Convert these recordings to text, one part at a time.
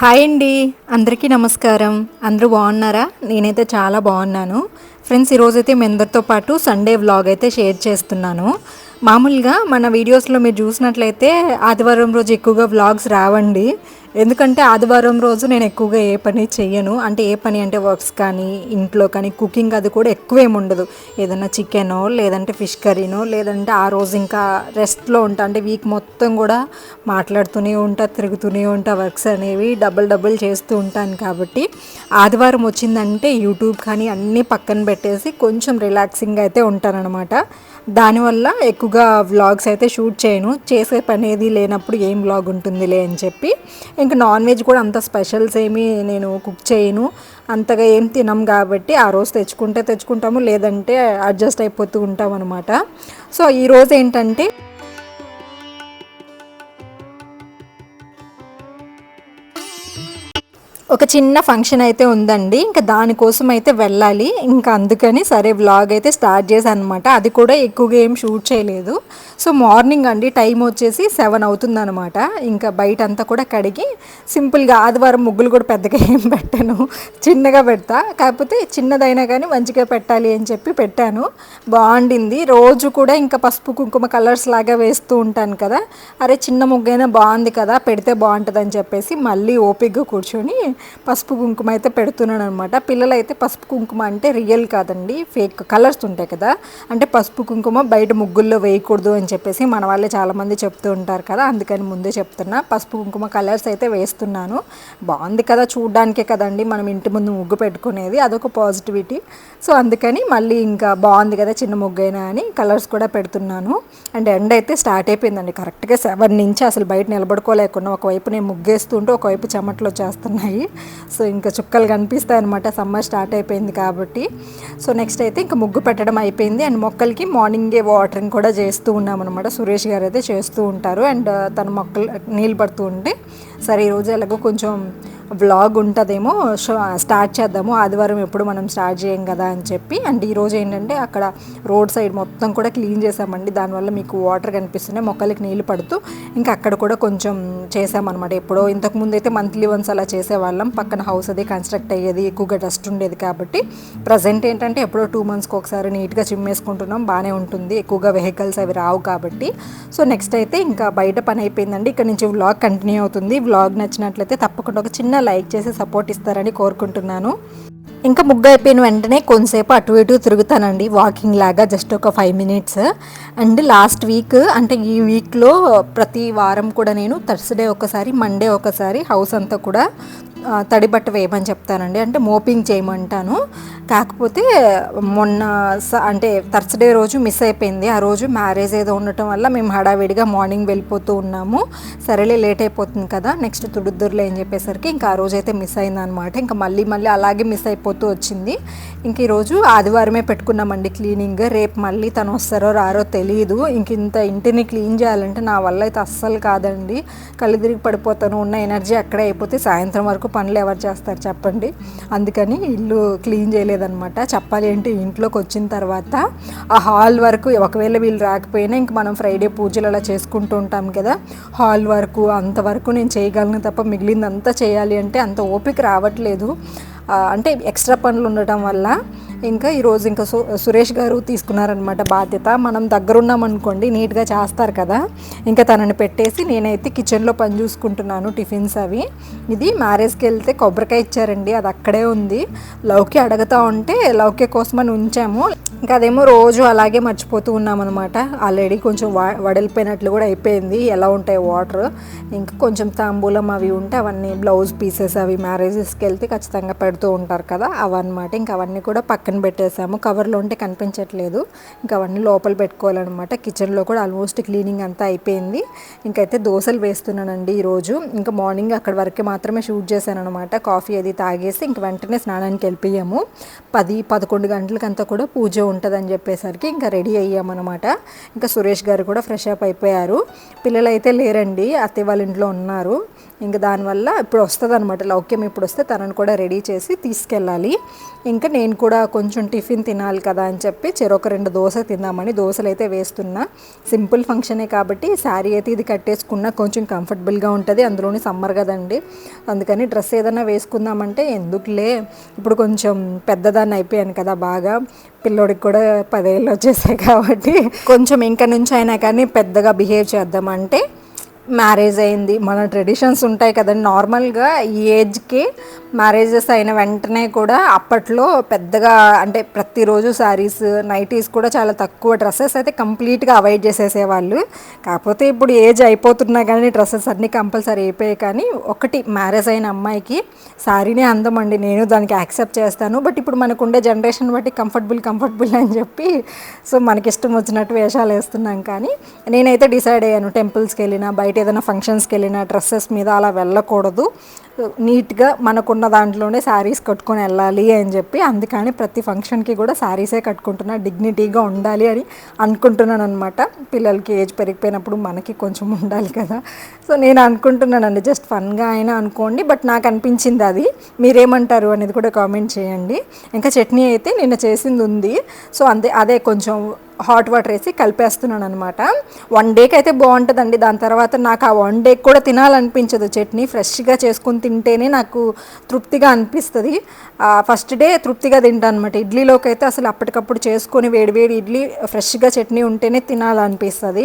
Hi అండి. అందరికీ నమస్కారం. అందరూ బాగున్నారా? నేనైతే చాలా బాగున్నాను. ఫ్రెండ్స్ ఈరోజైతే మీ అందరితో పాటు సండే వ్లాగ్ అయితే షేర్ చేస్తున్నాను. మామూలుగా మన వీడియోస్లో మీరు చూసినట్లయితే ఆదివారం రోజు ఎక్కువగా వ్లాగ్స్ రావండి. ఎందుకంటే ఆదివారం రోజు నేను ఎక్కువగా ఏ పని చెయ్యను. అంటే ఏ పని అంటే వర్క్స్ కానీ ఇంట్లో కానీ కుకింగ్ అది కూడా ఎక్కువ ఉండదు. ఏదైనా చికెనో లేదంటే ఫిష్ కర్రీనో లేదంటే ఆ రోజు ఇంకా రెస్ట్లో ఉంటా. అంటే వీక్ మొత్తం కూడా మాట్లాడుతూనే ఉంటా తిరుగుతూనే ఉంటా. వర్క్స్ అనేవి డబుల్ డబుల్ చేస్తూ ఉంటాను కాబట్టి ఆదివారం వచ్చిందంటే యూట్యూబ్ కానీ అన్నీ పక్కన పెట్టేసి కొంచెం రిలాక్సింగ్ అయితే ఉంటానన్నమాట. దానివల్ల ఎక్కువగా వ్లాగ్స్ అయితే షూట్ చేయను. చేసే పని ఏది లేనప్పుడు ఏం వ్లాగ్ ఉంటుందిలే అని చెప్పి. ఇంకా నాన్ వెజ్ కూడా అంత స్పెషల్స్ ఏమీ నేను కుక్ చేయను. అంతగా ఏం తినం కాబట్టి ఆ రోజు తెచ్చుకుంటే తెచ్చుకుంటాము లేదంటే అడ్జస్ట్ అయిపోతూ ఉంటాం అనమాట సో ఈరోజు ఏంటంటే ఒక చిన్న ఫంక్షన్ అయితే ఉందండి. ఇంకా దానికోసం అయితే వెళ్ళాలి. ఇంకా అందుకని సరే వ్లాగ్ అయితే స్టార్ట్ చేశాను అనమాట అది కూడా ఎక్కువగా ఏం షూట్ చేయలేదు. సో మార్నింగ్ అండి టైం వచ్చేసి సెవెన్ అవుతుందనమాట ఇంకా బయట అంతా కూడా కడిగి సింపుల్గా ఆదివారం ముగ్గులు కూడా పెద్దగా ఏం పెట్టాను. చిన్నగా పెడతా. కాకపోతే చిన్నదైనా కానీ మంచిగా పెట్టాలి అని చెప్పి పెట్టాను. బాగుండింది. రోజు కూడా ఇంకా పసుపు కుంకుమ కలర్స్ లాగా వేస్తూ ఉంటాను కదా. అరే చిన్న ముగ్గైనా బాగుంది కదా పెడితే బాగుంటుందని చెప్పేసి మళ్ళీ ఓపిక్గా కూర్చొని పసుపు కుంకుమ అయితే పెడుతున్నాను అనమాట పిల్లలు అయితే పసుపు కుంకుమ అంటే రియల్ కాదండి ఫేక్ కలర్స్ ఉంటాయి కదా. అంటే పసుపు కుంకుమ బయట ముగ్గుల్లో వేయకూడదు అని చెప్పేసి మన వాళ్ళే చాలామంది చెప్తూ ఉంటారు కదా. అందుకని ముందే చెప్తున్నా. పసుపు కుంకుమ కలర్స్ అయితే వేస్తున్నాను. బాగుంది కదా చూడ్డానికే కదండి మనం ఇంటి ముందు ముగ్గు పెట్టుకునేది. అదొక పాజిటివిటీ. సో అందుకని మళ్ళీ ఇంకా బాగుంది కదా చిన్న ముగ్గైనా అని కలర్స్ కూడా పెడుతున్నాను. అండ్ ఎండ అయితే స్టార్ట్ అయిపోయిందండి. కరెక్ట్గా సెవెన్ నుంచి అసలు బయట నిలబడుకోలేకుండా ఒకవైపు నేను ముగ్గేస్తుంటే ఒకవైపు చెమటలు వచ్చేస్తున్నాయి. సో ఇంకా చుక్కలు కనిపిస్తాయి అనమాట సమ్మర్ స్టార్ట్ అయిపోయింది కాబట్టి. సో నెక్స్ట్ అయితే ఇంకా ముగ్గు పెట్టడం అయిపోయింది. అండ్ మొక్కలకి మార్నింగే వాటరింగ్ కూడా చేస్తూ ఉన్నాం అనమాట సురేష్ గారు అయితే చేస్తూ ఉంటారు. అండ్ తన మొక్కలు నీళ్ళు పడుతూ ఉంటే సరే ఈరోజు ఎలాగో కొంచెం వ్లాగ్ ఉంటుందేమో స్టార్ట్ చేద్దాము ఆదివారం ఎప్పుడు మనం స్టార్ట్ చేయం కదా అని చెప్పి. అండ్ ఈరోజు ఏంటంటే అక్కడ రోడ్ సైడ్ మొత్తం కూడా క్లీన్ చేసామండి. దానివల్ల మీకు వాటర్ కనిపిస్తున్నాయి మొక్కలకి నీళ్ళు పడుతూ. ఇంకా అక్కడ కూడా కొంచెం చేసామన్నమాట ఎప్పుడో. ఇంతకుముందు అయితే మంత్లీ వన్స్ అలా చేసేవాళ్ళం. పక్కన హౌస్ అది కన్స్ట్రక్ట్ అయ్యేది ఎక్కువగా డస్ట్ ఉండేది కాబట్టి. ప్రజెంట్ ఏంటంటే ఎప్పుడో టూ మంత్స్కి ఒకసారి నీట్గా చిమ్మేసుకుంటున్నాం బాగానే ఉంటుంది. ఎక్కువగా వెహికల్స్ అవి రావు కాబట్టి. సో నెక్స్ట్ అయితే ఇంకా బయట పని అయిపోయిందండి. ఇక్కడ నుంచి వ్లాగ్ కంటిన్యూ అవుతుంది. వ్లాగ్ నచ్చినట్లయితే తప్పకుండా ఒక చిన్న లైక్ చేసి సపోర్ట్ ఇస్తారని కోరుకుంటున్నాను. ఇంకా ముగ్గు అయిపోయిన వెంటనే కొంతసేపు అటు ఇటు తిరుగుతానండి. వాకింగ్ లాగా జస్ట్ ఒక five minutes and last week అంటే ఈ వీక్లో ప్రతి వారం కూడా నేను థర్స్డే ఒకసారి మండే ఒకసారి హౌస్ అంతా కూడా తడిబట్ట వేయమని చెప్తానండి. అంటే మోపింగ్ చేయమంటాను. కాకపోతే మొన్న స- అంటే థర్స్డే రోజు మిస్ అయిపోయింది. ఆ రోజు మ్యారేజ్ ఏదో ఉండటం వల్ల మేము హడావిడిగా మార్నింగ్ వెళ్ళిపోతూ ఉన్నాము. సరేలే లేట్ అయిపోతుంది కదా నెక్స్ట్ తుడుద్దురులే అని చెప్పేసరికి ఇంకా ఆ రోజు అయితే మిస్ అయిందనమాట ఇంకా మళ్ళీ మళ్ళీ అలాగే మిస్ అయిపోతుంది అయిపోతూ వచ్చింది. ఇంక ఈరోజు ఆదివారమే పెట్టుకున్నామండి క్లీనింగ్. రేపు మళ్ళీ తను వస్తారో రారో తెలియదు ఇంక ఇంత ఇంటిని క్లీన్ చేయాలంటే నా వల్ల అయితే అస్సలు కాదండి. కళ్ళు తిరిగి పడిపోతాను. ఉన్న ఎనర్జీ అక్కడే అయిపోతే సాయంత్రం వరకు పనులు ఎవరు చేస్తారు చెప్పండి. అందుకని ఇల్లు క్లీన్ చేయలేదనమాట చెప్పాలి అంటే ఇంట్లోకి వచ్చిన తర్వాత ఆ హాల్ వరకు ఒకవేళ వీళ్ళు రాకపోయినా ఇంక మనం ఫ్రైడే పూజలు అలా చేసుకుంటూ ఉంటాం కదా. హాల్ వరకు అంతవరకు నేను చేయగలను తప్ప మిగిలిందంతా చేయాలి అంటే అంత ఓపిక రావట్లేదు. అంటే ఎక్స్ట్రా పనులు ఉండటం వల్ల ఇంకా ఈరోజు ఇంకా సు సురేష్ గారు తీసుకున్నారనమాట బాధ్యత. మనం దగ్గరున్నాం అనుకోండి నీట్గా చేస్తారు కదా. ఇంకా తనని పెట్టేసి నేనైతే కిచెన్లో పని చూసుకుంటున్నాను టిఫిన్స్ అవి. ఇది మ్యారేజ్కి వెళ్తే కొబ్బరికాయ ఇచ్చారండి అది అక్కడే ఉంది. లౌకి అడుగుతా ఉంటే లౌకి కోసమని ఉంచాము. ఇంకా అదేమో రోజు అలాగే మర్చిపోతూ ఉన్నామన్నమాట. ఆల్రెడీ కొంచెం వడలిపోయినట్లు కూడా అయిపోయింది. ఎలా ఉంటాయి వాటర్? ఇంకా కొంచెం తాంబూలం అవి ఉంటే అవన్నీ బ్లౌజ్ పీసెస్ అవి మ్యారేజెస్కి వెళ్తే ఖచ్చితంగా పెడుతూ ఉంటారు కదా అవన్నమాట. ఇంకా అవన్నీ కూడా పక్కన పెట్టేసాము. కవర్లో ఉంటే కనిపించట్లేదు. ఇంకా అవన్నీ లోపల పెట్టుకోవాలన్నమాట. కిచెన్లో కూడా ఆల్మోస్ట్ క్లీనింగ్ అంతా అయిపోయింది. ఇంకైతే దోశలు వేస్తున్నానండి ఈరోజు. ఇంకా మార్నింగ్ అక్కడ వరకే మాత్రమే షూట్ చేశాను అనమాట కాఫీ అది తాగేసి ఇంక వెంటనే స్నానానికి వెళ్ళిపోయాము. పది పదకొండు గంటలకంతా కూడా పూజ ఉంటుందని చెప్పేసరికి ఇంకా రెడీ అయ్యామన్నమాట. ఇంకా సురేష్ గారు కూడా ఫ్రెష్ అప్ అయిపోయారు. పిల్లలు అయితే లేరండి. అత్తయ్య వాళ్ళ ఇంట్లో ఉన్నారు. ఇంకా దానివల్ల ఇప్పుడు వస్తుంది అనమాట లౌక్యం ఇప్పుడు వస్తే తనను కూడా రెడీ చేసి తీసుకెళ్ళాలి. ఇంకా నేను కూడా కొంచెం టిఫిన్ తినాలి కదా అని చెప్పి చెరొక రెండు దోశ తిందామని దోశలు అయితే వేస్తున్నా. సింపుల్ ఫంక్షనే కాబట్టి శారీ అయితే ఇది కట్టేసుకున్నా కొంచెం కంఫర్టబుల్గా ఉంటుంది. అందులోని సమ్మర్ కదండి. అందుకని డ్రెస్ ఏదైనా వేసుకుందామంటే ఎందుకులే? ఇప్పుడు కొంచెం పెద్దదాన్ని అయిపోయాను కదా బాగా. పిల్లోడికి కూడా పదేళ్ళు వచ్చేసాయి కాబట్టి కొంచెం ఇంకా నుంచి అయినా కానీ పెద్దగా బిహేవ్ చేద్దామంటే మ్యారేజ్ అయింది. మన ట్రెడిషన్స్ ఉంటాయి కదండి నార్మల్గా ఈ ఏజ్కి మ్యారేజెస్ అయిన వెంటనే కూడా అప్పట్లో పెద్దగా అంటే ప్రతిరోజు శారీస్ నైటీస్ కూడా చాలా తక్కువ డ్రెస్సెస్ అయితే కంప్లీట్గా అవాయిడ్ చేసేసేవాళ్ళు. కాకపోతే ఇప్పుడు ఏజ్ అయిపోతున్నా కానీ డ్రెస్సెస్ అన్నీ కంపల్సరీ అయిపోయాయి. కానీ ఒకటి మ్యారేజ్ అయిన అమ్మాయికి శారీనే అందం అండి. నేను దానికి యాక్సెప్ట్ చేస్తాను. బట్ ఇప్పుడు మనకు ఉండే జనరేషన్ బట్టి కంఫర్టబుల్ కంఫర్టబుల్ అని చెప్పి సో మనకి ఇష్టం వచ్చినట్టు వేషాలు వేస్తున్నాం కానీ నేనైతే డిసైడ్ అయ్యాను టెంపుల్స్కి వెళ్ళినా బయట ఏదైనా ఫంక్షన్స్కి వెళ్ళినా డ్రెస్సెస్ మీద అలా వెళ్ళకూడదు. నీట్గా మనకున్న దాంట్లోనే శారీస్ కట్టుకొని వెళ్ళాలి అని చెప్పి అందుకని ప్రతి ఫంక్షన్కి కూడా శారీసే కట్టుకుంటున్నా డిగ్నిటీగా ఉండాలి అని అనుకుంటున్నాను అనమాట పిల్లలకి ఏజ్ పెరిగిపోయినప్పుడు మనకి కొంచెం ఉండాలి కదా. సో నేను అనుకుంటున్నానండి జస్ట్ ఫన్గా అయినా అనుకోండి బట్ నాకు అనిపించింది అది. మీరేమంటారు అనేది కూడా కామెంట్ చేయండి. ఇంకా చట్నీ అయితే నిన్న చేసింది ఉంది. సో అంతే అదే కొంచెం హాట్ వాటర్ వేసి కలిపేస్తున్నాను అనమాట వన్ డేకి అయితే బాగుంటుందండి. దాని తర్వాత నాకు ఆ వన్ డేకి కూడా తినాలనిపించదు. చట్నీ ఫ్రెష్గా చేసుకుని తింటేనే నాకు తృప్తిగా అనిపిస్తుంది. ఫస్ట్ డే తృప్తిగా తింటాను అనమాట ఇడ్లీలోకి అయితే అసలు అప్పటికప్పుడు చేసుకొని వేడివేడి ఇడ్లీ ఫ్రెష్గా చట్నీ ఉంటేనే తినాలనిపిస్తుంది.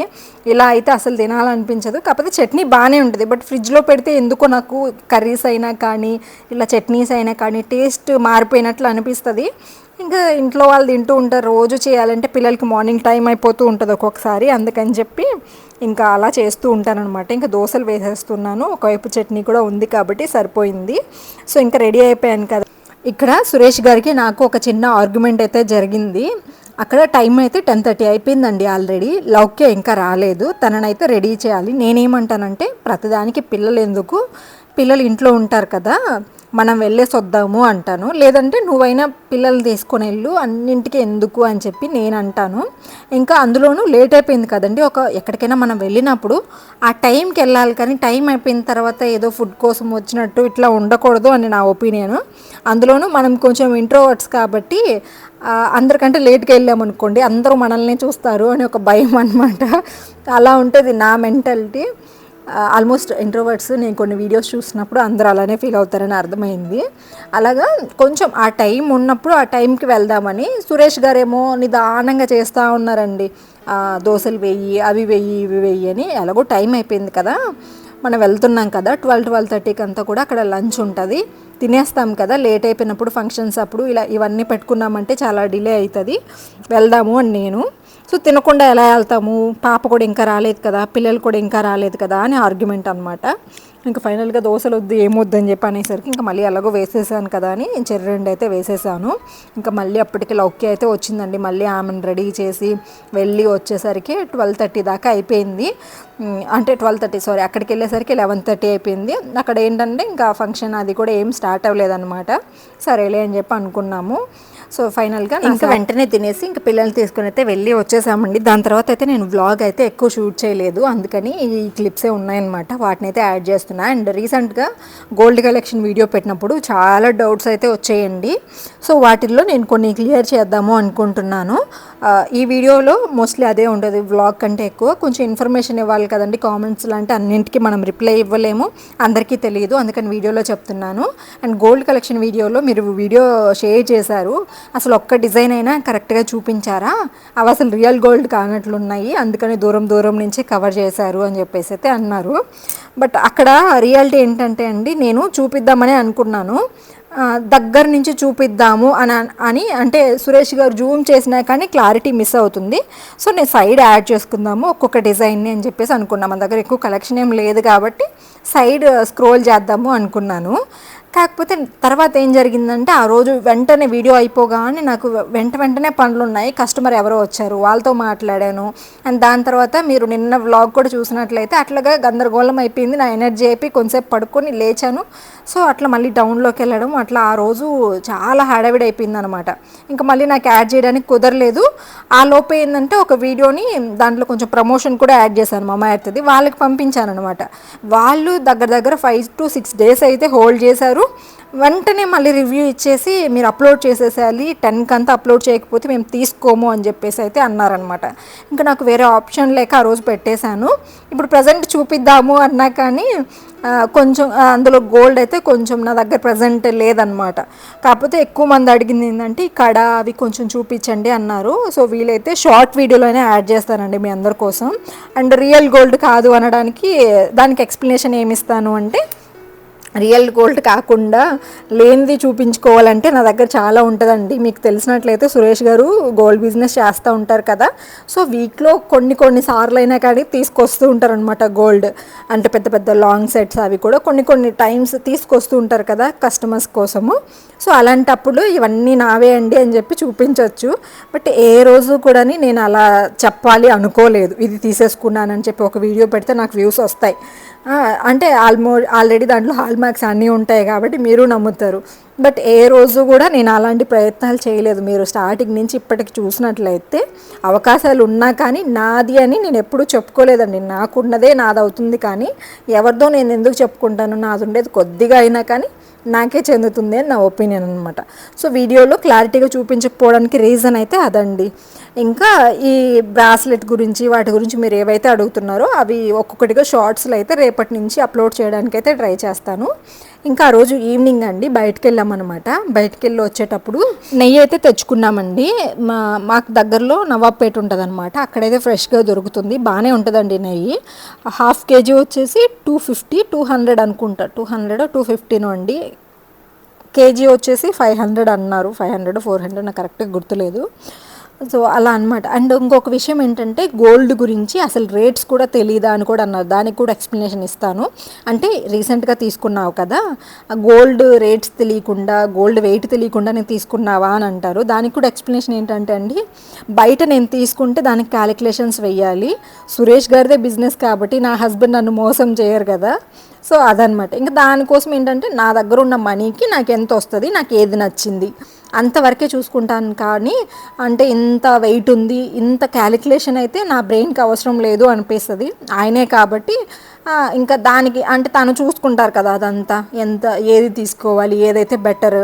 ఇలా అయితే అసలు తినాలనిపించదు. కాకపోతే చట్నీ బాగానే ఉంటుంది. బట్ ఫ్రిడ్జ్లో పెడితే ఎందుకో నాకు కర్రీస్ అయినా కానీ ఇలా చట్నీస్ అయినా కానీ టేస్ట్ మారిపోయినట్లు అనిపిస్తుంది. ఇంకా ఇంట్లో వాళ్ళు తింటూ ఉంటారు. రోజు చేయాలంటే పిల్లలకి మార్నింగ్ టైం అయిపోతూ ఉంటుంది ఒక్కొక్కసారి. అందుకని చెప్పి ఇంకా అలా చేస్తూ ఉంటానన్నమాట. ఇంకా దోశలు వేసేస్తున్నాను. ఒకవైపు చట్నీ కూడా ఉంది కాబట్టి సరిపోయింది. సో ఇంకా రెడీ అయిపోయాను కదా. ఇక్కడ సురేష్ గారికి నాకు ఒక చిన్న ఆర్గ్యుమెంట్ అయితే జరిగింది. అక్కడ టైం అయితే టెన్ థర్టీ అయిపోయిందండి ఆల్రెడీ. లౌక్య ఇంకా రాలేదు. తననైతే రెడీ చేయాలి. నేనేమంటానంటే ప్రతిదానికి పిల్లలు ఎందుకు? పిల్లలు ఇంట్లో ఉంటారు కదా. మనం వెళ్ళేసి వద్దాము అంటాను. లేదంటే నువ్వైనా పిల్లలు తీసుకొని వెళ్ళు అన్నింటికి ఎందుకు అని చెప్పి నేను అంటాను. ఇంకా అందులోనూ లేట్ అయిపోయింది కదండి. ఒక ఎక్కడికైనా మనం వెళ్ళినప్పుడు ఆ టైంకి వెళ్ళాలి కానీ టైం అయిపోయిన తర్వాత ఏదో ఫుడ్ కోసం వచ్చినట్టు ఇట్లా ఉండకూడదు అని నా ఒపీనియన్. అందులోనూ మనం కొంచెం ఇంట్రోవర్ట్స్ కాబట్టి అందరికంటే లేట్గా వెళ్ళామనుకోండి అందరూ మనల్ని చూస్తారు అని ఒక భయం అనమాట అలా ఉంటుంది నా మెంటాలిటీ. ఆల్మోస్ట్ ఇంట్రోవర్ట్స్ నేను కొన్ని వీడియోస్ చూసినప్పుడు అందరూ అలానే ఫీల్ అవుతారని అర్థమైంది. అలాగా కొంచెం ఆ టైం ఉన్నప్పుడు ఆ టైంకి వెళ్దామని సురేష్ గారేమో నిదానంగా చేస్తూ ఉన్నారండి. దోశలు వెయ్యి అవి వెయ్యి ఇవి వెయ్యి అని ఎలాగో టైం అయిపోయింది కదా. మనం వెళ్తున్నాం కదా ట్వెల్వ్ ట్వెల్వ్ థర్టీకి అంతా కూడా అక్కడ లంచ్ ఉంటుంది. తినేస్తాం కదా లేట్ అయిపోయినప్పుడు ఫంక్షన్స్ అప్పుడు ఇలా ఇవన్నీ పెట్టుకున్నామంటే చాలా డిలే అవుతుంది. వెళ్దాము అని నేను. సో తినకుండా ఎలా వెళ్తాము? పాప కూడా ఇంకా రాలేదు కదా పిల్లలు కూడా ఇంకా రాలేదు కదా అని ఆర్గ్యుమెంట్ అనమాట ఇంకా ఫైనల్గా దోశలు వద్దు ఏమొద్దు అని చెప్పి అనేసరికి ఇంకా మళ్ళీ ఎలాగో వేసేసాను కదా అని చెర్రి రెండు అయితే వేసేసాను. ఇంకా మళ్ళీ అప్పటికి లౌక్య అయితే వచ్చిందండి. మళ్ళీ ఆమెను రెడీ చేసి వెళ్ళి వచ్చేసరికి ట్వెల్వ్ థర్టీ దాకా అయిపోయింది. అంటే ట్వెల్వ్ థర్టీ సారీ అక్కడికి వెళ్ళేసరికి లెవెన్ థర్టీ అయిపోయింది. అక్కడ ఏంటంటే ఇంకా ఫంక్షన్ అది కూడా ఏం స్టార్ట్ అవ్వలేదన్నమాట. సరేలే అని చెప్పి అనుకున్నాము. సో ఫైనల్గా ఇంకా వెంటనే తినేసి ఇంకా పిల్లల్ని తీసుకుని అయితే వెళ్ళి వచ్చేసామండి. దాని తర్వాత అయితే నేను వ్లాగ్ అయితే ఎక్కువ షూట్ చేయలేదు. అందుకని ఈ క్లిప్సే ఉన్నాయన్నమాట. వాటిని అయితే యాడ్ చేస్తున్నా. అండ్ రీసెంట్గా గోల్డ్ కలెక్షన్ వీడియో పెట్టినప్పుడు చాలా డౌట్స్ అయితే వచ్చేయండి. సో వాటిల్లో నేను కొన్ని క్లియర్ చేద్దాము అనుకుంటున్నాను. ఈ వీడియోలో మోస్ట్లీ అదే ఉండదు. వ్లాగ్ కంటే ఎక్కువ కొంచెం ఇన్ఫర్మేషన్ ఇవ్వాలి కదండి. కామెంట్స్ లాంటి అన్నింటికి మనం రిప్లై ఇవ్వలేము. అందరికీ తెలియదు. అందుకని వీడియోలో చెప్తున్నాను. అండ్ గోల్డ్ కలెక్షన్ వీడియోలో మీరు వీడియో షేర్ చేశారు. అసలు ఒక్క డిజైన్ అయినా కరెక్ట్గా చూపించారా? అవి అసలు రియల్ గోల్డ్ కానట్లున్నాయి అందుకని దూరం దూరం నుంచి కవర్ చేశారు అని చెప్పేసి అయితే అన్నారు. బట్ అక్కడ రియాలిటీ ఏంటంటే అండి నేను చూపిద్దామని అనుకున్నాను. దగ్గర నుంచి చూపిద్దాము అని అని అంటే సురేష్ గారు జూమ్ చేసినా కానీ క్లారిటీ మిస్ అవుతుంది. సో నేను సైడ్ యాడ్ చేసుకుందాము ఒక్కొక్క డిజైన్ని అని చెప్పేసి అనుకున్నాను మన దగ్గర ఎక్కువ కలెక్షన్ ఏం లేదు కాబట్టి సైడ్ స్క్రోల్ చేద్దాము అనుకున్నాను. కాకపోతే తర్వాత ఏం జరిగిందంటే ఆ రోజు వెంటనే వీడియో అయిపోగానే నాకు వెంట వెంటనే పనులు ఉన్నాయి కస్టమర్ ఎవరో వచ్చారు వాళ్ళతో మాట్లాడాను. అండ్ దాని తర్వాత మీరు నిన్న వ్లాగ్ కూడా చూసినట్లయితే అట్లాగా గందరగోళం అయిపోయింది. నా ఎనర్జీ అయిపోయి కొంతసేపు పడుకొని లేచాను. సో అట్లా మళ్ళీ డౌన్లోకి వెళ్ళడం అట్లా ఆ రోజు చాలా హడావిడి అయిపోయింది అనమాట ఇంకా మళ్ళీ నాకు యాడ్ చేయడానికి కుదరలేదు. ఆ లోపు ఏంటంటే ఒక వీడియోని దాంట్లో కొంచెం ప్రమోషన్ కూడా యాడ్ చేశాను మా అత్తది. వాళ్ళకి పంపించాను అనమాట వాళ్ళు దగ్గర దగ్గర ఫైవ్ టు సిక్స్ డేస్ అయితే హోల్డ్ చేశారు. వెంటనే మళ్ళీ రివ్యూ ఇచ్చేసి మీరు అప్లోడ్ చేసేసేయాలి టెన్కి అంతా అప్లోడ్ చేయకపోతే మేము తీసుకోము అని చెప్పేసి అయితే అన్నారనమాట ఇంకా నాకు వేరే ఆప్షన్ లేక ఆ రోజు పెట్టేశాను. ఇప్పుడు ప్రజెంట్ చూపిద్దాము అన్నా కానీ కొంచెం అందులో గోల్డ్ అయితే కొంచెం నా దగ్గర ప్రజెంట్ లేదనమాట కాకపోతే ఎక్కువ మంది అడిగింది ఏంటంటే కడ అవి కొంచెం చూపించండి అన్నారు. సో వీలైతే షార్ట్ వీడియోలోనే యాడ్ చేస్తానండి మీ అందరి కోసం. అండ్ రియల్ గోల్డ్ కాదు అనడానికి దానికి ఎక్స్ప్లెనేషన్ ఏమి ఇస్తాను అంటే రియల్ గోల్డ్ కాకుండా లేనిది చూపించుకోవాలంటే నా దగ్గర చాలా ఉంటుందండి. మీకు తెలిసినట్లయితే సురేష్ గారు గోల్డ్ బిజినెస్ చేస్తూ ఉంటారు కదా. సో వీక్లో కొన్ని కొన్ని సార్లు అయినా కానీ తీసుకొస్తూ ఉంటారు అనమాట గోల్డ్. అంటే పెద్ద పెద్ద లాంగ్ సెట్స్ అవి కూడా కొన్ని కొన్ని టైమ్స్ తీసుకొస్తూ ఉంటారు కదా కస్టమర్స్ కోసము. సో అలాంటప్పుడు ఇవన్నీ నావే అండి అని చెప్పి చూపించవచ్చు బట్ ఏ రోజు కూడా నేను అలా చెప్పాలి అనుకోలేదు. ఇది తీసేసుకున్నానని చెప్పి ఒక వీడియో పెడితే నాకు వ్యూస్ వస్తాయి. అంటే ఆల్మో ఆల్రెడీ దాంట్లో హాల్ మార్క్స్ అన్నీ ఉంటాయి కాబట్టి మీరు నమ్ముతారు. బట్ ఏ రోజు కూడా నేను అలాంటి ప్రయత్నాలు చేయలేదు. మీరు స్టార్టింగ్ నుంచి ఇప్పటికి చూసినట్లయితే అవకాశాలు ఉన్నా కానీ నాది అని నేను ఎప్పుడూ చెప్పుకోలేదండి. నాకున్నదే నాది అవుతుంది కానీ ఎవరిదో నేను ఎందుకు చెప్పుకుంటాను? నాది ఉండేది కొద్దిగా అయినా కానీ నాకే చెందుతుంది అని నా ఒపీనియన్ అనమాట సో వీడియోలో క్లారిటీగా చూపించకపోవడానికి రీజన్ అయితే అదండి. ఇంకా ఈ బ్రాస్లెట్ గురించి వాటి గురించి మీరు ఏవైతే అడుగుతున్నారో అవి ఒక్కొక్కటిగా షార్ట్స్లో అయితే రేపటి నుంచి అప్లోడ్ చేయడానికి అయితే ట్రై చేస్తాను. ఇంకా ఆ రోజు ఈవినింగ్ అండి బయటకు వెళ్ళామన్నమాట బయటకు వెళ్ళి వచ్చేటప్పుడు నెయ్యి అయితే తెచ్చుకున్నామండి. మా మాకు దగ్గరలో నవాబ్పేట ఉంటుంది అనమాట అక్కడైతే ఫ్రెష్గా దొరుకుతుంది బాగానే ఉంటుందండి నెయ్యి. హాఫ్ కేజీ వచ్చేసి టూ ఫిఫ్టీ టూ హండ్రెడ్ అనుకుంటా. టూ హండ్రెడ్ టూ ఫిఫ్టీనో అండి. కేజీ వచ్చేసి ఫైవ్ హండ్రెడ్ అన్నారు. ఫైవ్ హండ్రెడ్ ఫోర్ హండ్రెడ్ నాకు కరెక్ట్గా గుర్తులేదు. సో అలా అనమాట అండ్ ఇంకొక విషయం ఏంటంటే గోల్డ్ గురించి అసలు రేట్స్ కూడా తెలియదా అని కూడా అన్నారు. దానికి కూడా ఎక్స్ప్లెనేషన్ ఇస్తాను. అంటే రీసెంట్గా తీసుకున్నావు కదా గోల్డ్ రేట్స్ తెలియకుండా గోల్డ్ వెయిట్ తెలియకుండా నేను తీసుకున్నావా అని అంటారు. దానికి కూడా ఎక్స్ప్లెనేషన్ ఏంటంటే అండి బయట నేను తీసుకుంటే దానికి క్యాలిక్యులేషన్స్ వెయ్యాలి. సురేష్ గారిదే బిజినెస్ కాబట్టి నా హస్బెండ్ నన్ను మోసం చేయరు కదా. సో అదనమాట ఇంకా దానికోసం ఏంటంటే నా దగ్గర ఉన్న మనీకి నాకు ఎంత వస్తుంది నాకు ఏది నచ్చింది. అంతవరకే చూసుకుంటాను కానీ అంటే ఇంత వెయిట్ ఉంది ఇంత క్యాలిక్యులేషన్ అయితే నా బ్రెయిన్కి అవసరం లేదు అనిపిస్తుంది. ఆయనే కాబట్టి ఇంకా దానికి అంటే తను చూసుకుంటారు కదా అదంతా ఎంత ఏది తీసుకోవాలి ఏదైతే బెటర్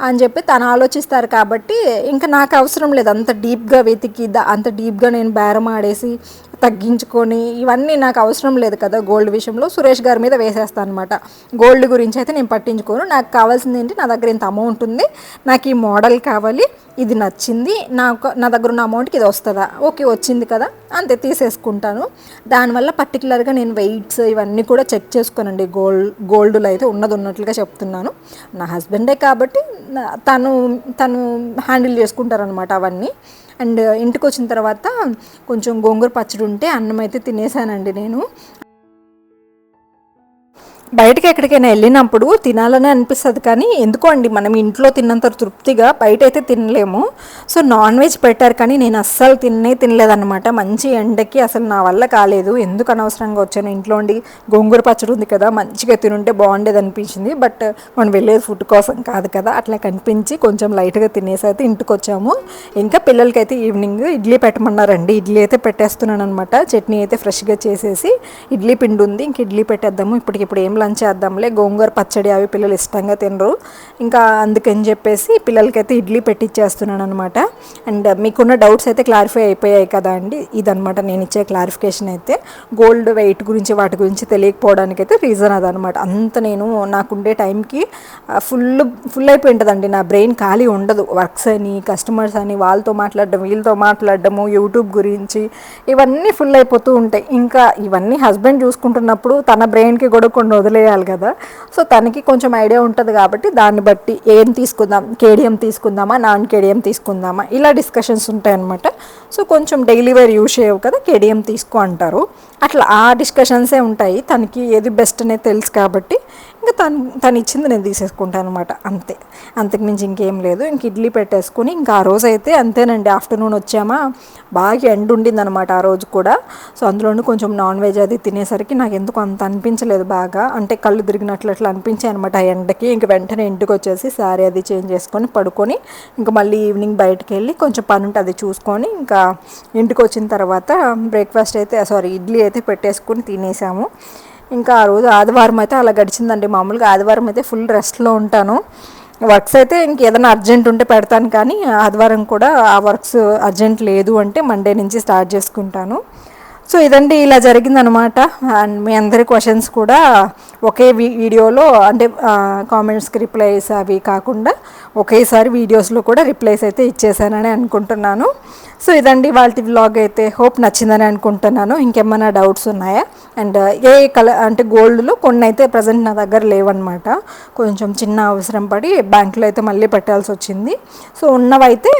అని చెప్పి తను ఆలోచిస్తారు కాబట్టి ఇంకా నాకు అవసరం లేదు. అంత డీప్గా వెతికి అంత డీప్గా నేను బేరం ఆడేసి తగ్గించుకొని ఇవన్నీ నాకు అవసరం లేదు కదా గోల్డ్ విషయంలో. సురేష్ గారి మీద వేసేస్తాను అనమాట గోల్డ్ గురించి అయితే నేను పట్టించుకోను. నాకు కావాల్సింది ఏంటి? నా దగ్గర ఇంత అమౌంట్ ఉంది. నాకు ఈ మోడల్ కావాలి. ఇది నచ్చింది. నాకు నా దగ్గర ఉన్న అమౌంట్కి ఇది వస్తుందా? ఓకే వచ్చింది కదా. అంతే తీసేసుకుంటాను. దానివల్ల పర్టికులర్గా నేను వెయిట్స్ ఇవన్నీ కూడా చెక్ చేసుకోనండి. గోల్డ్ గోల్డ్లో అయితే ఉన్నది ఉన్నట్లుగా చెప్తున్నాను. నా హస్బెండే కాబట్టి తను తను హ్యాండిల్ చేసుకుంటారనమాట అవన్నీ. అండ్ ఇంటికి వచ్చిన తర్వాత కొంచెం గోంగూర పచ్చడి ఉంటే అన్నం అయితే తినేసానండి నేను. బయటకి ఎక్కడికైనా వెళ్ళినప్పుడు తినాలని అనిపిస్తుంది కానీ ఎందుకో అండి మనం ఇంట్లో తిన్నంత తృప్తిగా బయట అయితే తినలేము. సో నాన్ వెజ్ పెట్టారు కానీ నేను అస్సలు తిన్నే తినలేదన్నమాట. మంచి ఎండకి అసలు నా వల్ల కాలేదు. ఎందుకు అనవసరంగా వచ్చాను? ఇంట్లో ఉండి గోంగూర పచ్చడి ఉంది కదా మంచిగా తినుంటే బాగుండేది అనిపించింది. బట్ మనం వెళ్ళేది ఫుడ్ కోసం కాదు కదా అట్లా కనిపించి కొంచెం లైట్గా తినేసి అయితే ఇంటికి వచ్చాము ఇంకా పిల్లలకైతే ఈవినింగ్ ఇడ్లీ పెట్టమన్నారండి. ఇడ్లీ అయితే పెట్టేస్తున్నాను అనమాట చట్నీ అయితే ఫ్రెష్గా చేసేసి ఇడ్లీ పిండి ఉంది. ఇంక ఇడ్లీ పెట్టేద్దాము. ఇప్పటికిప్పుడు ఏం లంచ్ చేద్దాంలే గోంగూర పచ్చడి అవి పిల్లలు ఇష్టంగా తినరు. ఇంకా అందుకని చెప్పేసి పిల్లలకైతే ఇడ్లీ పెట్టిచ్చేస్తున్నాను అనమాట అండ్ మీకున్న డౌట్స్ అయితే క్లారిఫై అయిపోయాయి కదా అండి. ఇదనమాట నేను ఇచ్చే క్లారిఫికేషన్ అయితే. గోల్డ్ వెయిట్ గురించి వాటి గురించి తెలియకపోవడానికైతే రీజన్ అదనమాట అంత నేను నాకుండే టైంకి ఫుల్ ఫుల్ అయిపోయి ఉంటుందండి నా బ్రెయిన్ ఖాళీ ఉండదు. వర్క్స్ అని కస్టమర్స్ అని వాళ్ళతో మాట్లాడడం వీళ్ళతో మాట్లాడడము యూట్యూబ్ గురించి ఇవన్నీ ఫుల్ అయిపోతూ ఉంటాయి. ఇంకా ఇవన్నీ హస్బెండ్ చూసుకుంటున్నప్పుడు తన బ్రెయిన్కి కూడా కొన్ని వదిలేయాలి కదా. సో తనకి కొంచెం ఐడియా ఉంటుంది కాబట్టి దాన్ని బట్టి ఏం తీసుకుందాం కేడిఎం తీసుకుందామా నాన్ కేడిఎం తీసుకుందామా ఇలా డిస్కషన్స్ ఉంటాయన్నమాట సో కొంచెం డైలీ వేర్ యూజ్ చేయవు కదా కేడిఎం తీసుకో అంటారు. అట్లా ఆ డిస్కషన్సే ఉంటాయి తనకి ఏది బెస్ట్ అనేది తెలుసు కాబట్టి ఇంకా తను తను ఇచ్చింది నేను తీసేసుకుంటాను అనమాట అంతే. అంతకు మించి ఇంకేం లేదు. ఇంక ఇడ్లీ పెట్టేసుకుని ఇంకా ఆ రోజు అయితే అంతేనండి ఆఫ్టర్నూన్ వచ్చామా? బాగా ఎండ ఉండిందనమాట ఆ రోజు కూడా. సో అందులోనూ కొంచెం నాన్ వెజ్ అది తినేసరికి నాకు ఎందుకు అంత అనిపించలేదు బాగా. అంటే కళ్ళు తిరిగినట్లు అట్లా అనిపించాయి అనమాట ఆ ఎండకి. ఇంక వెంటనే ఇంటికి వచ్చేసి శారీ అది చేంజ్ చేసుకొని పడుకొని ఇంకా మళ్ళీ ఈవినింగ్ బయటకు వెళ్ళి కొంచెం పని ఉంటే అది చూసుకొని ఇంకా ఇంటికి వచ్చిన తర్వాత బ్రేక్ఫాస్ట్ అయితే సారీ ఇడ్లీ అయితే పెట్టేసుకొని తినేసాము. ఇంకా ఆ రోజు ఆదివారం అయితే అలా గడిచిందండి. మామూలుగా ఆదివారం అయితే ఫుల్ రెస్ట్లో ఉంటాను. వర్క్స్ అయితే ఇంకేదైనా అర్జెంట్ ఉంటే పెడతాను కానీ ఆదివారం కూడా ఆ వర్క్స్ అర్జెంట్ లేదు అంటే మండే నుంచి స్టార్ట్ చేసుకుంటాను. సో ఇదండి ఇలా జరిగిందనమాట అండ్ మీ అందరి క్వశ్చన్స్ కూడా ఒకే వీడియోలో అంటే కామెంట్స్కి రిప్లైస్ అవి కాకుండా ఒకేసారి వీడియోస్లో కూడా రిప్లైస్ అయితే ఇచ్చేసానని అనుకుంటున్నాను. సో ఇదండి వాళ్ళ వ్లాగ్ అయితే. హోప్ నచ్చిందని అనుకుంటున్నాను. ఇంకేమైనా డౌట్స్ ఉన్నాయా? అండ్ uh, ఏ కలర్ అంటే గోల్డ్లో కొన్ని అయితే ప్రజెంట్ నా దగ్గర లేవన్నమాట. కొంచెం చిన్న అవసరం పడి బ్యాంకులో అయితే మళ్ళీ పెట్టాల్సి వచ్చింది. సో ఉన్నవైతే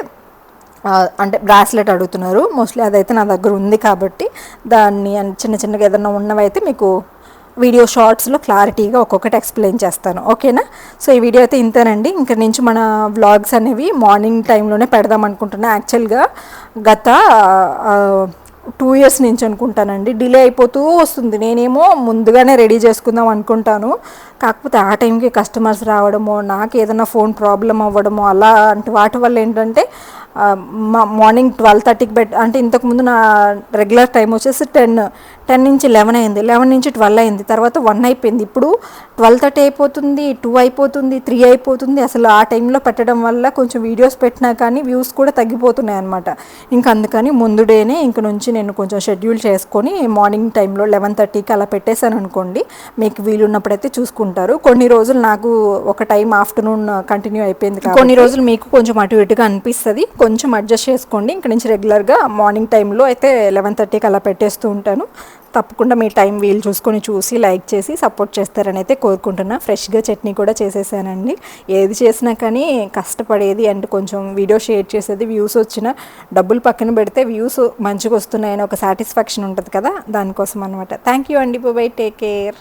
అంటే బ్రాస్లెట్ అడుగుతున్నారు. మోస్ట్లీ అదైతే నా దగ్గర ఉంది కాబట్టి దాన్ని చిన్న చిన్నగా ఏదైనా ఉన్నవైతే మీకు వీడియో షార్ట్స్లో క్లారిటీగా ఒక్కొక్కటి ఎక్స్ప్లెయిన్ చేస్తాను. ఓకేనా? సో ఈ వీడియో అయితే ఇంతేనండి. ఇంక నుంచి మన వ్లాగ్స్ అనేవి మార్నింగ్ టైంలోనే పెడదాం అనుకుంటున్నా. యాక్చువల్గా గత టూ ఇయర్స్ నుంచి అనుకుంటానండి. డిలే అయిపోతూ వస్తుంది. నేనేమో ముందుగానే రెడీ చేసుకుందాం అనుకుంటాను. కాకపోతే ఆ టైంకి కస్టమర్స్ రావడమో నాకు ఏదైనా ఫోన్ ప్రాబ్లం అవ్వడమో అలా అంటే వాటి వల్ల ఏంటంటే మార్నింగ్ ట్వెల్వ్ థర్టీకి బెట్ అంటే ఇంతకుముందు నా రెగ్యులర్ టైం వచ్చేసి టెన్ టెన్ నుంచి లెవెన్ అయింది. లెవెన్ నుంచి ట్వెల్వ్ అయింది. తర్వాత వన్ అయిపోయింది. ఇప్పుడు ట్వెల్వ్ థర్టీ అయిపోతుంది టూ అయిపోతుంది త్రీ అయిపోతుంది. అసలు ఆ టైంలో పెట్టడం వల్ల కొంచెం వీడియోస్ పెట్టినా కానీ వ్యూస్ కూడా తగ్గిపోతున్నాయి అనమాట ఇంకా అందుకని ముందు డేనే ఇంక నుంచి నేను కొంచెం షెడ్యూల్ చేసుకొని మార్నింగ్ టైంలో లెవెన్ థర్టీకి అలా పెట్టేశాను అనుకోండి మీకు వీలున్నప్పుడైతే చూసుకుంటారు. కొన్ని రోజులు నాకు ఒక టైం ఆఫ్టర్నూన్ కంటిన్యూ అయిపోయింది కొన్ని రోజులు మీకు కొంచెం అటు ఇటుగా అనిపిస్తుంది. కొంచెం అడ్జస్ట్ చేసుకోండి. ఇంక నుంచి రెగ్యులర్గా మార్నింగ్ టైంలో అయితే లెవెన్ థర్టీకి అలా పెట్టేస్తూ ఉంటాను. తప్పకుండా మీ టైం వీలు చూసుకొని చూసి లైక్ చేసి సపోర్ట్ చేస్తారని అయితే కోరుకుంటున్నా. ఫ్రెష్గా చట్నీ కూడా చేసేసానండి. ఏది చేసినా కానీ కష్టపడేది అండ్ కొంచెం వీడియో షేర్ చేసేది వ్యూస్ వచ్చిన డబ్బులు పక్కన పెడితే వ్యూస్ మంచిగా వస్తున్నాయని ఒక సాటిస్ఫాక్షన్ ఉంటుంది కదా దానికోసం అనమాట థ్యాంక్ యూ అండి బై టేక్ కేర్.